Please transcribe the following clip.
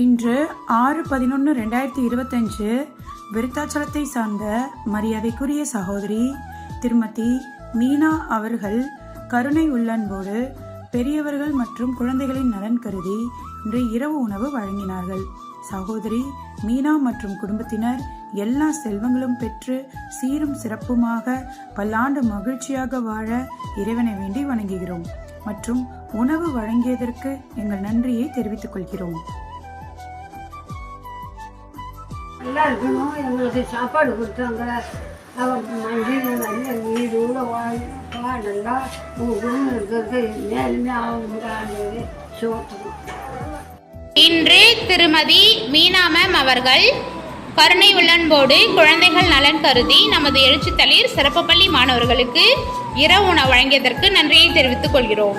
இன்று ஆறு பதினொன்று ரெண்டாயிரத்தி இருபத்தஞ்சு விருத்தாச்சலத்தை சார்ந்த மரியாதைக்குரிய சகோதரி திருமதி மீனா அவர்கள் கருணை உள்ளன்போடு பெரியவர்கள் மற்றும் குழந்தைகளின் நலன் கருதி இன்று இரவு உணவு வழங்கினார்கள். சகோதரி மீனா மற்றும் குடும்பத்தினர் எல்லா செல்வங்களும் பெற்று சீரும் சிறப்புமாக பல்லாண்டு மகிழ்ச்சியாக வாழ இறைவனை வேண்டி வணங்குகிறோம். மற்றும் உணவு வழங்கியதற்கு எங்கள் நன்றியை தெரிவித்துக் கொள்கிறோம். நல்லா இருக்கணும். எங்களுக்கு சாப்பாடு கொடுத்தாங்க. அவர் மஞ்சள் நல்ல வீடோட வாழ் நல்லா உங்கள் குடும்பம் இருக்கிறது மேலுமே ஆகுங்கிறது சோத்தணும் இன்று திருமதி மீனாமம் அவர்கள் கருணை உள்ளன்போடு குழந்தைகள் நலன் கருதி நமது எழுச்சித்தளிர் சிறப்பு பள்ளி மாணவர்களுக்கு இரவு உணவு வழங்கியதற்கு நன்றியை தெரிவித்துக் கொள்கிறோம்.